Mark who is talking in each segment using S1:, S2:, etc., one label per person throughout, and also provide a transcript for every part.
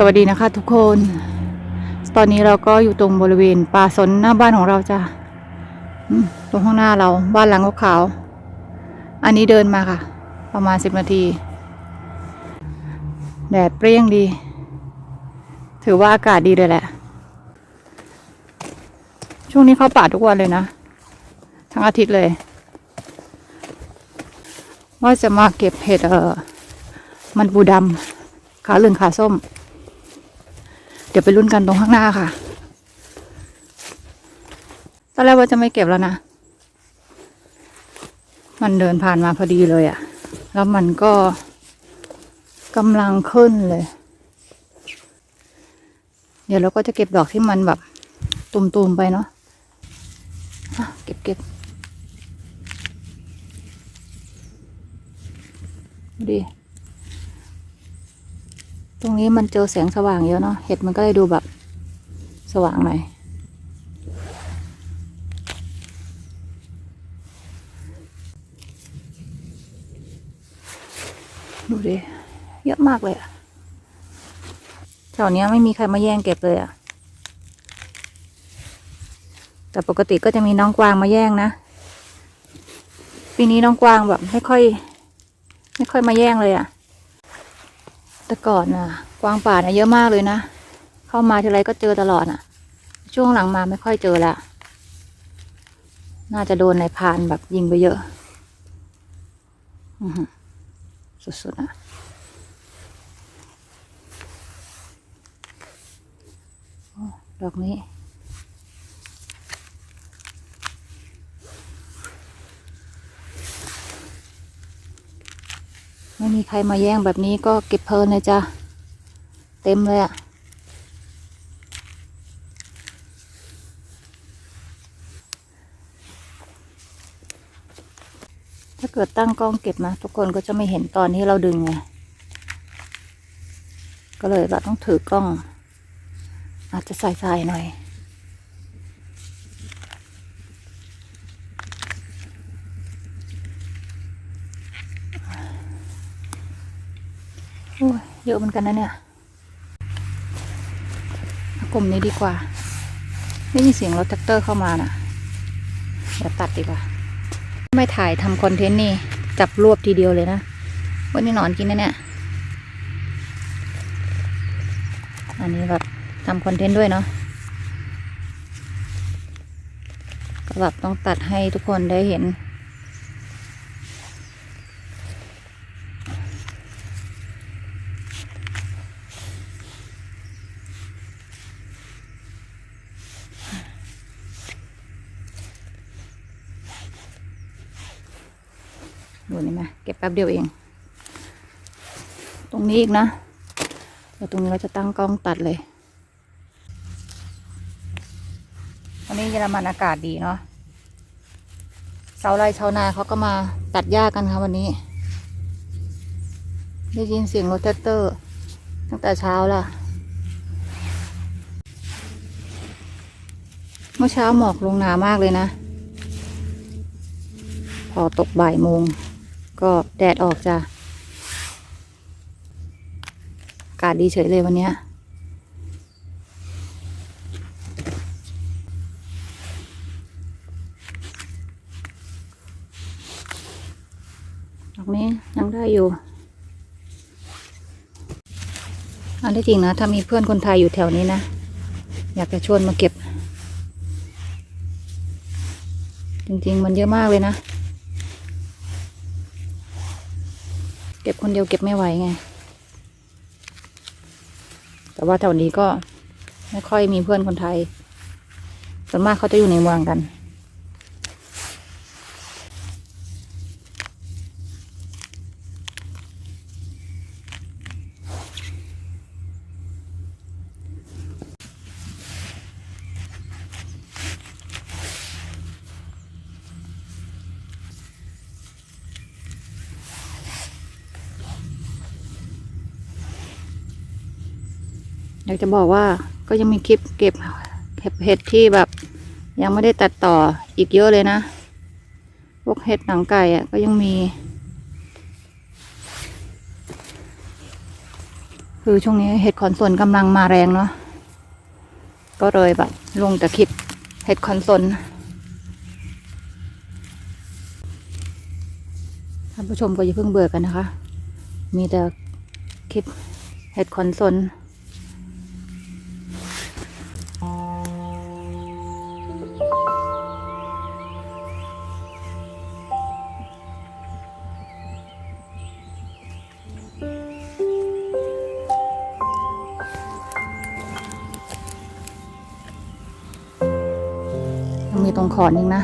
S1: สวัสดีนะคะทุกคน ตอนนี้เราก็อยู่ตรงบริเวณป่าสนหน้าบ้านของเราจ้ะตรงข้างหน้าเราบ้านหลังขาวๆอันนี้เดินมาค่ะ ประมาณสิบนาที แดดเปรี้ยงดี ถือว่าอากาศดีเลยแหละ ช่วงนี้เข้าป่าทุกวันเลยนะ ทั้งอาทิตย์เลย ว่าจะมาเก็บเห็ดเออมันปูดำขาเหลืองขาส้ม ดี๋ยวไปรุ่นกันตรงข้างหน้าค่ะ ตอนแรกว่าจะไม่เก็บแล้วนะ มันเดินผ่านมาพอดีเลยอะแล้วมันก็กำลังขึ้นเลย เดี๋ยวเราก็จะเก็บดอกที่มันแบบ ตุ่มๆไปเนาะะเก็บเก็บดูดิ ตรงนี้มันเจอแสงสว่างเยอะเนาะเห็ดมันก็เลยดูแบบสว่างหน่อยดูดิเยอะมากเลยอะแถวเนี้ยไม่มีใครมาแย่งเก็บเลยอะแต่ปกติก็จะมีน้องกวางมาแย่งนะปีนี้น้องกวางแบบไม่ค่อย ไม่ค่อยมาแย่งเลยอะ แต่ก่อนน่ะ กวางป่าเนี่ยเยอะมากเลยนะ เข้ามาทีไรก็เจอตลอดน่ะ ช่วงหลังมาไม่ค่อยเจอละน่าจะโดนในพานแบบยิงไปเยอะอือหือสุดๆนะดอกนี้ ไม่มีใครมาแย่งแบบนี้ก็เก็บเพลินเลยจ้ะ เต็มเลยอะถ้าเกิดตั้งกล้องเก็บนะ ทุกคนก็จะไม่เห็นตอนที่เราดึงไง ก็เลยเราต้องถือกล้อง อาจจะใส่ๆหน่อย โอ้ย เยอะเหมือนกันนะเนี่ยกลุ่มนี้ดีกว่า ไม่มีเสียงรถแท็กเตอร์เข้ามาน่ะ เดี๋ยวตัดดีกว่า ไม่ถ่ายทำคอนเทนต์นี่ จับรวบทีเดียวเลยนะ วันนี้นอนกินนะเนี่ย อันนี้แบบทำคอนเทนต์ด้วยเนาะก็แบบต้องตัดให้ทุกคนได้เห็น ดูนี่ไหมเก็บแป๊บเดียวเอง ตรงนี้อีกนะเดี๋ยวตรงนี้เราจะตั้งกล้องตัดเลยวันนี้เยอรมันอากาศดีเนาะชาวไร่ชาวนาเขาก็มาตัดหญ้ากันค่ะวันนี้ ได้ยินเสียงรถแท็กเตอร์ ตั้งแต่เช้าละเมื่อเช้าหมอกลงหนามากเลยนะ พอตกบ่ายโมง ก็แดดออกจ้ะอากาศดีเฉยเลยวันนี้ดอกนี้ยังได้อยู่ อันที่จริงนะ ถ้ามีเพื่อนคนไทยอยู่แถวนี้นะ อยากจะชวนมาเก็บ จริง ๆ มันเยอะมากเลยนะ ก็บคนเดียวเก็บไม่ไหวไง แต่ว่าแถวนี้ก็ไม่ค่อยมีเพื่อนคนไทย ส่วนมากเขาจะอยู่ในเมืองกัน อยากจะบอกว่าก็ยังมีคลิปเก็บเห็ดเห็ดที่แบบ ยังไม่ได้ตัดต่ออีกเยอะเลยนะ พวกเห็ดหนังไก่อะก็ยังมี คือช่วงนี้เห็ดขอนสนกำลังมาแรงเนาะก็เลยแบบลงแต่คลิปเห็ดขอนสนท่านผู้ชมก็อย่าเพิ่งเบื่อกันนะคะ มีแต่คลิปเห็ดขอนสน ตรงขอนอีกนะ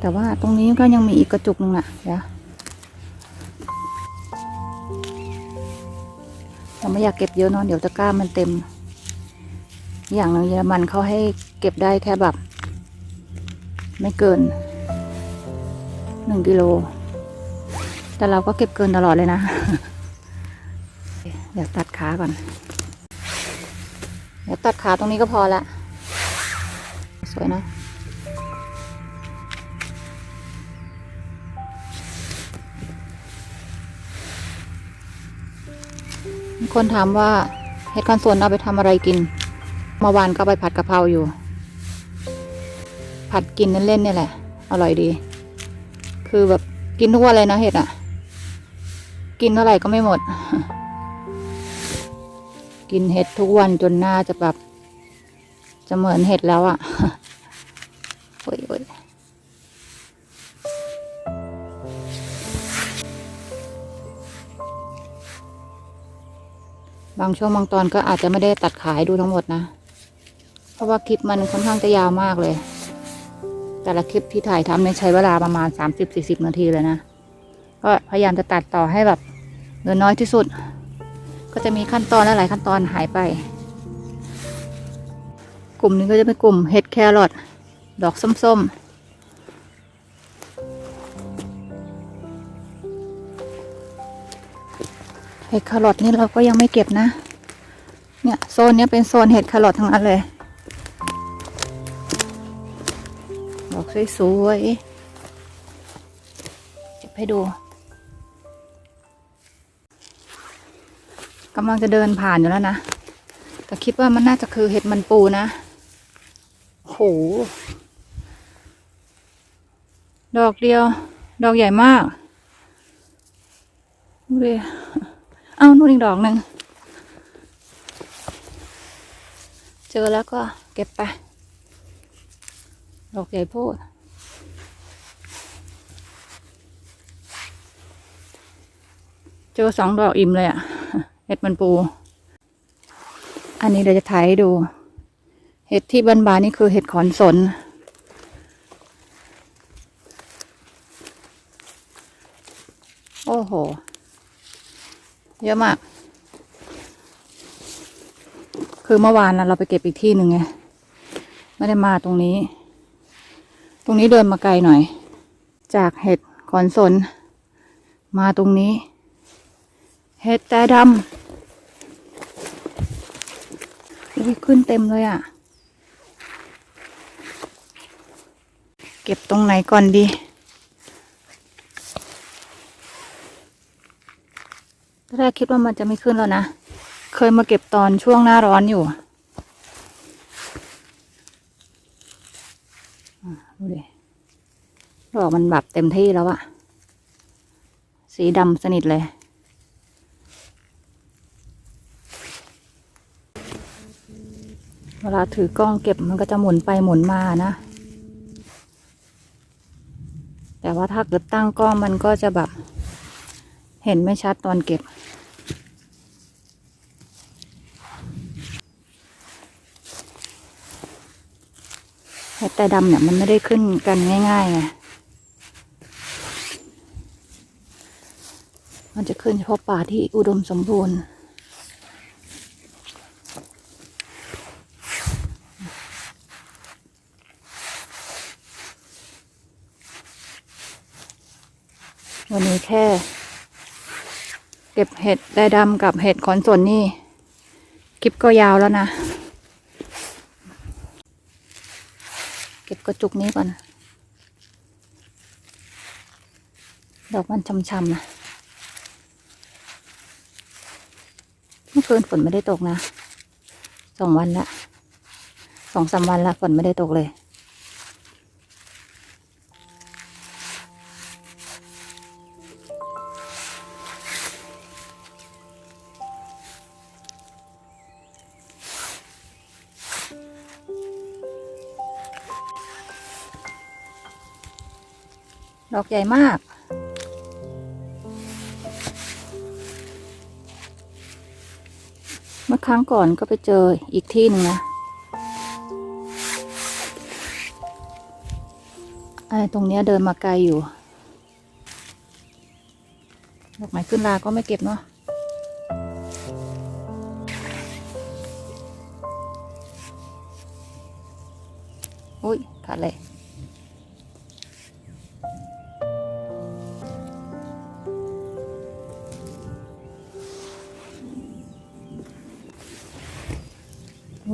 S1: แต่ว่าตรงนี้ก็ยังมีอีกกระจุกหนึงน่ะเดี๋ยวเราไม่อยากเก็บเยอะนอะเดี๋ยวตะกร้ามันเต็ม อย่างหนึงเยอรมันเขาให้เก็บได้แค่แบบ ไม่เกินหนึ่งกิโล แต่เราก็เก็บเกินตลอดเลยนะ เดี๋ยวตัดขาก่อน เดี๋ยวตัดขาตรงนี้ก็พอละ สวยนะ คนถามว่าเห็ดคอนส่วนเอาไปทำอะไรกินเมื่อวานก็ไปผัดกะเพราอยู่ ผัดกินเล่นๆเนี่ยแหละ อร่อยดี คือแบบกินทุกวันเลยนะเห็ดอะ กินเท่าไหร่ก็ไม่หมด กินเห็ดทุกวันจนหน้าจะแบบจะเหมือนเห็ดแล้วอะ่ะ บางช่วงบางตอนก็อาจจะไม่ได้ตัดขายดูทั้งหมดนะ เพราะว่าคลิปมันค่อนข้างจะยาวมากเลย แต่ละคลิปที่ถ่ายทำเนี่ยใช้เวลาประมาณ 30-40 นาทีเลยนะ ก็พยายามจะตัดต่อให้แบบเหลือน้อยที่สุด ก็จะมีขั้นตอนหลายขั้นตอนหายไป กลุ่มนี้ก็จะเป็นกลุ่มเห็ดแครอทดอกส้มๆ ห็ดแครอทนี่เราก็ยังไม่เก็บนะ เนี่ยโซนนี้เป็นโซนเห็ดแครอททั้งนั้นเลย ดอกสวยๆเก็บให้ดูกำลังจะเดินผ่านอยู่แล้วนะ แต่คิดว่ามันน่าจะคือเห็ดมันปูนะโห ดอกเดียว ดอกใหญ่มากดูดิ เอานู่นอีกดอกหนึ่ง เจอแล้วก็เก็บไป ดอกใหญ่โพดเจอสองดอกอิ่มเลยอะ่ะ เห็ดมันปู อันนี้เดี๋ยวจะถ่ายให้ดู เห็ดที่บานๆนี่คือเห็ดขอนสน โอ้โห เยอะมาก คือเมื่อวานนะเราไปเก็บอีกที่หนึ่งไง ไม่ได้มาตรงนี้ ตรงนี้เดินมาไกลหน่อย จากเห็ดขอนสน มาตรงนี้ เห็ดแต่ดำอุ้ยขึ้นเต็มเลยอะ เก็บตรงไหนก่อนดี ตอน แรกคิดว่ามันจะไม่ขึ้นแล้วนะ เคยมาเก็บตอนช่วงหน้าร้อนอยู่ดูดิดอกมันแบบเต็มที่แล้วอะสีดำสนิทเลย เวลาถือกล้องเก็บมันก็จะหมุนไปหมุนมานะ แต่ว่าถ้าเกิดตั้งกล้องมันก็จะแบบ เห็นไม่ชัดตอนเก็บ เห็ดแต่ดำเนี่ยมันไม่ได้ขึ้นกันง่ายๆไง มันจะขึ้นเฉพาะป่าที่อุดมสมบูรณ์วันนี้แค่ เก็บเห็ดได้ดำกับเห็ดขอนสนนี่ คลิปก็ยาวแล้วนะ เก็บกระจุกนี้ก่อน ดอกมันช้ำๆนะอคืนฝนไม่ได้ตกนะ สองวันละ สองสามวันละฝนไม่ได้ตกเลย ดอกใหญ่มาก เมื่อครั้งก่อนก็ไปเจออีกที่หนึ่งนะไอ้ตรงเนี้ยเดินมาไกลอยู่ ดอกไม้ขึ้นลาก็ไม่เก็บเนาะอุ้ยขาดเลย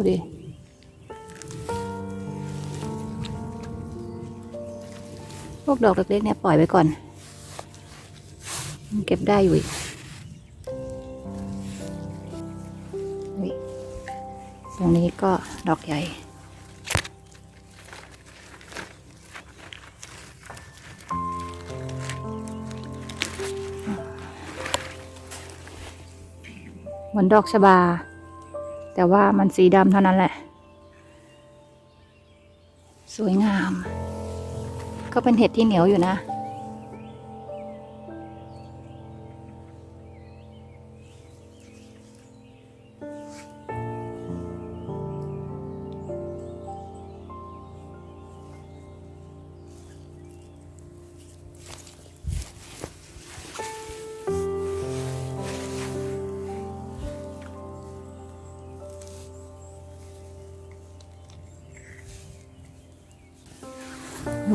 S1: ดูดิพวกดอกเล็กๆเนี่ยปล่อยไว้ก่อน เก็บได้อยู่อีกตรงนี้ก็ดอกใหญ่เหมือนดอกชบา แต่ว่ามันสีดำเท่านั้นแหละ สวยงาม ก็เป็นเห็ดที่เหนียวอยู่นะ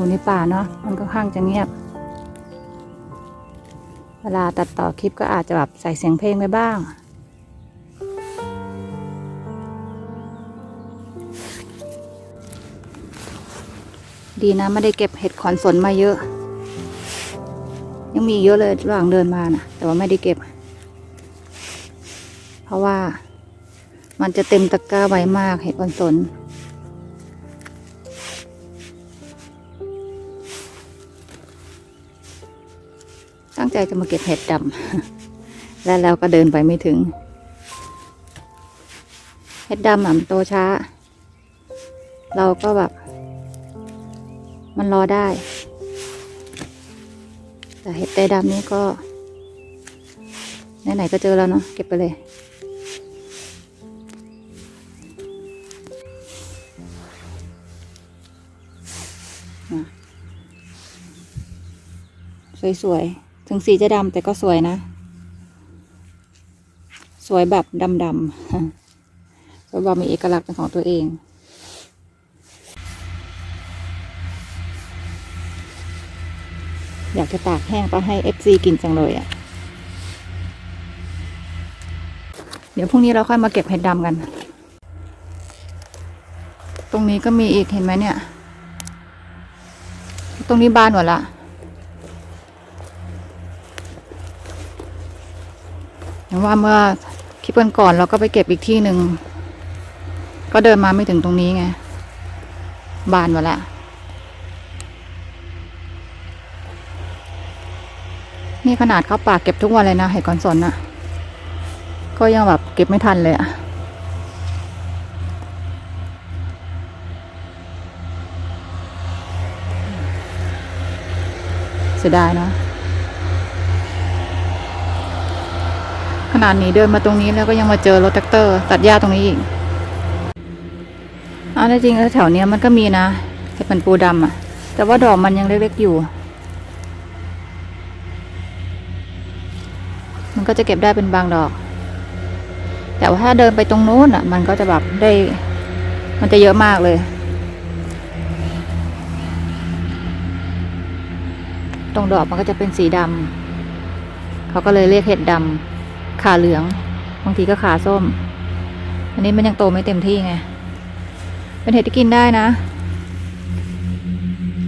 S1: อยู่ในป่าเนาะมันก็ข้างจะเงียบ เวลาตัดต่อคลิปก็อาจจะแบบใส่เสียงเพลงไปบ้าง ดีนะไม่ได้เก็บเห็ดขอนสนมาเยอะ ยังมีเยอะเลยระหว่างเดินมานะแต่ว่าไม่ได้เก็บ เพราะว่ามันจะเต็มตะกร้าไวมากเห็ดขอนสน ใจจะมาเก็บเห็ดดำแล้วเราก็เดินไปไม่ถึง เห็ดดำอะมันโตช้า เราก็แบบ มันรอได้ แต่เห็ดไดดำนี่ก็ไหนๆก็เจอแล้วเนาะเก็บไปเลยสวยๆ ถึงสีจะดำแต่ก็สวยนะ สวยแบบดำๆสวยแบบมีเอกลักษณ์เป็นของตัวเองอยากจะตากแห้งไปให้ FC กินจังเลยอะ่ะ เดี๋ยวพรุ่งนี้เราค่อยมาเก็บเห็ดดำกัน ตรงนี้ก็มีอีกเห็นไหมเนี่ย ตรงนี้บานหมดละ อย่างว่าเมื่อคลิปกันก่อนเราก็ไปเก็บอีกที่หนึ่ง ก็เดินมาไม่ถึงตรงนี้ไง บานหมดแล้วนี่ขนาดเขาปากเก็บทุกวันเลยนะเห็ดก่อนสนนะก็ยังแบบเก็บไม่ทันเลยอะเสียดายเนาะ ขนาดนี้เดินมาตรงนี้แล้วก็ยังมาเจอรถแท็กเตอร์ ตัดหญ้าตรงนี้อีกอันจริงแถวเนี้ยมันก็มีนะจะเป็นปูดำอะแต่ว่าดอกมันยังเล็กๆอยู่ มันก็จะเก็บได้เป็นบางดอก แต่ว่าถ้าเดินไปตรงนู้นอะ มันก็จะแบบได้ มันจะเยอะมากเลยตรงดอกมันก็จะเป็นสีดำ เขาก็เลยเรียกเห็ดดำ ขาเหลือง บางทีก็ขาส้ม อันนี้มันยังโตไม่เต็มที่ไง เป็นเห็ดที่กินได้นะ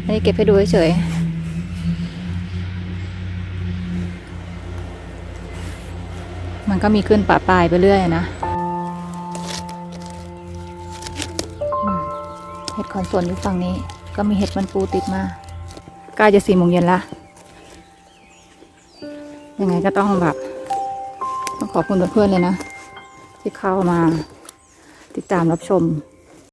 S1: อันนี้เก็บให้ดูเฉยมันก็มีขึ้นปะปลายไปเรื่อยนะเห็ดคอนส่วนอยู่ฝั่งนี้ ก็มีเห็ดมันปูติดมาใกล้จะสี่โมงเย็นละยังไงก็ต้องแบบ ขอบคุณเพื่อนๆเลยนะ ที่เข้ามาติดตามรับชม